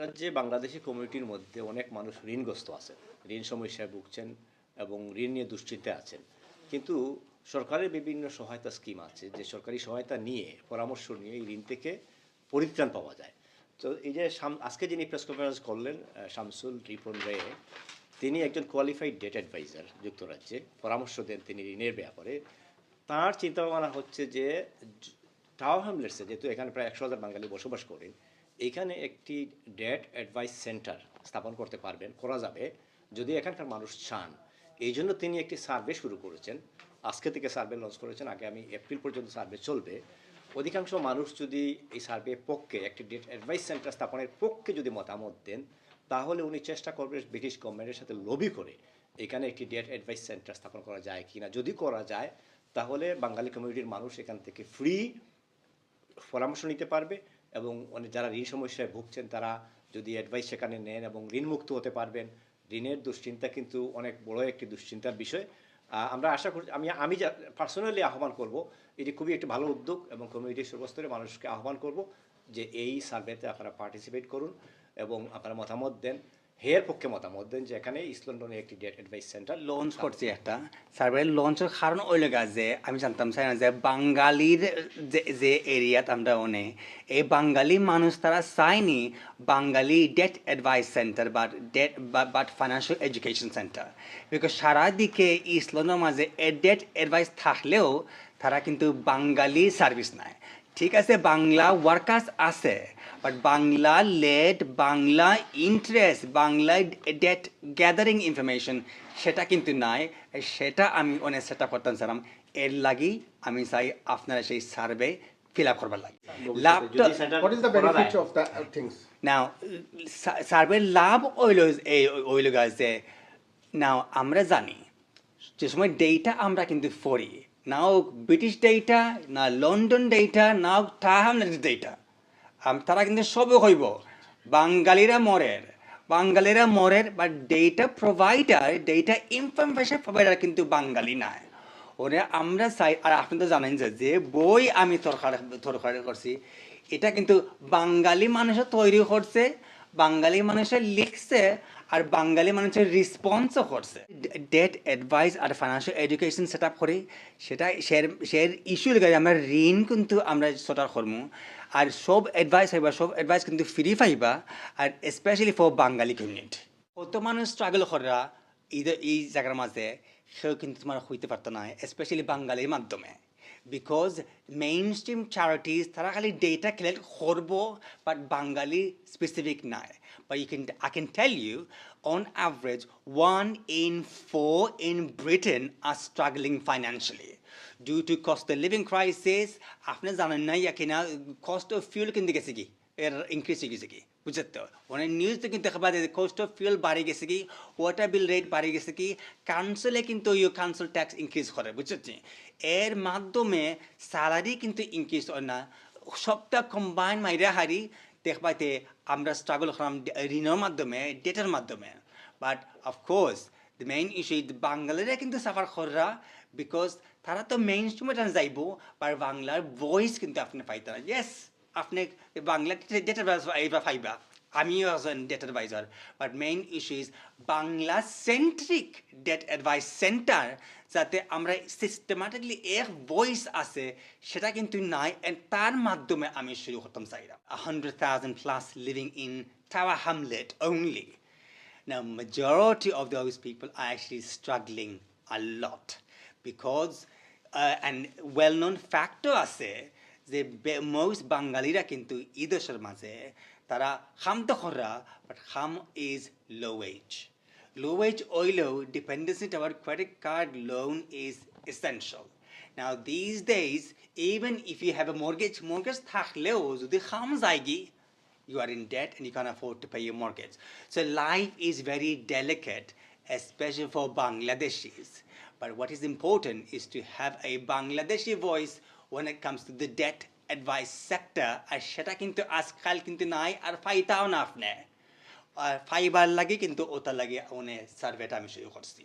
রাজ্যে বাংলাদেশি কমিউনিটির মধ্যে অনেক মানুষ ঋণগ্রস্ত আছেন। ঋণ সমস্যায় ভুগছেন এবং ঋণ নিয়ে দুশ্চিন্তায় আছেন। কিন্তু সরকারের বিভিন্ন সহায়তা স্কিম আছে, যে সরকারি সহায়তা নিয়ে, পরামর্শ নিয়ে এই ঋণ থেকে পরিত্রাণ পাওয়া যায়। তো এই যে আজকে যিনি প্রেস কনফারেন্স করলেন শামসুল রিপন রে, তিনি একজন কোয়ালিফাইড ডেট অ্যাডভাইজার যুক্তরাজ্যে। পরামর্শ দেন তিনি ঋণের ব্যাপারে। তার চিন্তা ভাবনা হচ্ছে যে টাওয়ার হ্যামলেটসে যেহেতু এখানে প্রায় একশো হাজার বাঙালি বসবাস করেন এখানে একটি ডেট অ্যাডভাইস সেন্টার স্থাপন করতে পারবেন, করা যাবে যদি এখানকার মানুষ চান। এই জন্য তিনি একটি সার্ভে শুরু করেছেন। আজকে থেকে সার্ভে লঞ্চ করেছেন আগামী এপ্রিল পর্যন্ত সার্ভে চলবে। অধিকাংশ মানুষ যদি এই সার্ভে পক্ষে একটি ডেট অ্যাডভাইস সেন্টার স্থাপনের পক্ষে যদি মতামত দেন, তাহলে উনি চেষ্টা করবেন ব্রিটিশ গভর্নমেন্টের সাথে লবি করে এখানে একটি ডেট অ্যাডভাইস সেন্টার স্থাপন করা যায় কিনা। যদি করা যায়, তাহলে বাঙালি কমিউনিটির মানুষ এখান থেকে ফ্রি পরামর্শ নিতে পারবে। এবং অনেক যারা ঋণ সমস্যায় ভুগছেন, তারা যদি অ্যাডভাইস সেখানে নেন এবং ঋণমুক্ত হতে পারবেন, ঋণের দুশ্চিন্তা কিন্তু অনেক বড় একটি দুশ্চিন্তার বিষয়। আমরা আশা করছি আমি আমি পার্সোনালি আহ্বান করব, এটি খুবই একটি ভালো উদ্যোগ এবং কমিউনিটির সর্বস্তরে মানুষকে আহ্বান করব যে এই সার্ভেতে আপনারা পার্টিসিপেট করুন এবং আপনারা মতামত দেন। হের পক্ষে মতামত দেন যে এখানে ইস্ট লন্ডনে একটি ডেট অ্যাডভাইস সেন্টার লঞ্চ করছি একটা। সার্ভে লঞ্চের কারণ ওই লগা যে আমি জানতাম চাই না যে বাঙালির যে যে এরিয়াত আমরা ওনে এই বাঙালি মানুষ তারা চায়নি বাঙালি ডেট অ্যাডভাইস সেন্টার বা debt but financial education centre because সারা দিকে ইসলামের মাঝে ডেট অ্যাডভাইস থাকলেও তারা কিন্তু বাঙালি সার্ভিস নেয়। ঠিক আছে বাংলা ওয়ার্কার্স আছে but Bangla let Bangla interest Bangla debt gathering information সেটা কিন্তু নাই সেটা আমি অনেক সেট আপ করতাম স্যার এর লাগি আমি চাই আপনারা সেই সার্ভে ফিল আপ করবার লাগে। লাভটা যদি center What is the করা benefit যায়, of that uh, things? Now survey লাভ ওইল এই ওইল যে নাও আমরা জানি যে সময় ডেটা আমরা কিন্তু পড়ি নাও ব্রিটিশ ডেটা না London data now Tower Hamlets data তারা কিন্তু সবই হইব। বাঙালিরা মরের। বাঙালিরা মরের বা data provider data information provider কিন্তু বাঙালি নাই। ওরে আমরা চাই, আর আপনি তো জানেন যে যে বই আমি তরকার তরকারি করছি, এটা কিন্তু বাঙালি মানুষে তৈরি করছে বাঙালি মানুষের লিখছে আর বাঙালি মানুষের রেসপন্সও করছে। ডেট অ্যাডভাইস আর ফাইন্যান্সিয়াল এডুকেশন সেট আপ করি সেটা শের শের ইস্যু লেগে আমরা ঋণ কিন্তু আমরা সেটা করব। আর সব অ্যাডভাইস হইবা সব অ্যাডভাইস কিন্তু ফ্রি পাইবা, আর স্পেশালি ফর বাঙালি কমিউনিটি কত মানুষ স্ট্রাগল করা এই জায়গার মাঝে, সেও কিন্তু তোমার হইতে পারতো না স্পেশালি বাঙালির মাধ্যমে। বিকজ মেইন স্ট্রিম চ্যারিটিস তারা খালি ডেটা কালেক্ট করব বাট বাঙালি স্পেসিফিক নাই But you can, I can tell you, on average, one in four in Britain are struggling financially due to cost of living crisis. আপনি জানেন না ইয়া কিনা cost of fuel কিন্তু গেছে কি এর ইনক্রিজ হয়ে গেছে কি বুঝতে অনেক নিউজ তো কিন্তু দেখা পাচ্ছে কস্ট অফ ফিউল বাড়ি গেছে কি ওয়াটার বিল রেট বাড়ি গেছে কি কাউন্সিলে কিন্তু ইউ কাউন্সিল ট্যাক্স ইনক্রিজ করে বুঝতে এর মাধ্যমে স্যালারি কিন্তু ইনক্রিজ হয় না। সবটা কম্বাইন মাইরা হারি, দেখবাইতে আমরা স্ট্রাগল করলাম ঋণের মাধ্যমে ডেটার মাধ্যমে। But of course the main issue বাঙালিরা কিন্তু সাফার করা বিকজ তারা তো মেইন স্ট্রিমে যাইব আর বাংলার ভয়েস কিন্তু আপনি পাইতে না। ইয়েস আপনি বাংলা ডেটার এইবার পাইবা আমিও একজন debt adviser but main issue is Bangla centric debt advice centre যাতে আমরা সিস্টেমেটিকলি এক ভয়েস আছে সেটা কিন্তু নাই তার মাধ্যমে আমি শুরু করতাম চাইলাম hundred thousand plus living in Tower Hamlets only Now, majority of those people are actually struggling a lot because, uh, and well-known factor আছে যে বে- most বাঙালিরা কিন্তু এই দেশের মাঝে তারা খাম তো করা বাট খাম is low wage low wage ওইলেও dependency our credit card loan is essential. Now, these days, even if you have a mortgage, mortgage থাকলেও যদি খাম যায়গি you are in debt and you can't afford to pay your mortgage. So life is very delicate, especially for Bangladeshis. But what is important is to have a Bangladeshi voice when it comes to the debt advice sector. আর সেটা কিন্তু আজকাল কিন্তু নাই, আর ফাইতাও না আপনি আর fibre লাগে কিন্তু ওটা লাগে উনি সার্ভেটা আমি শুরু করছি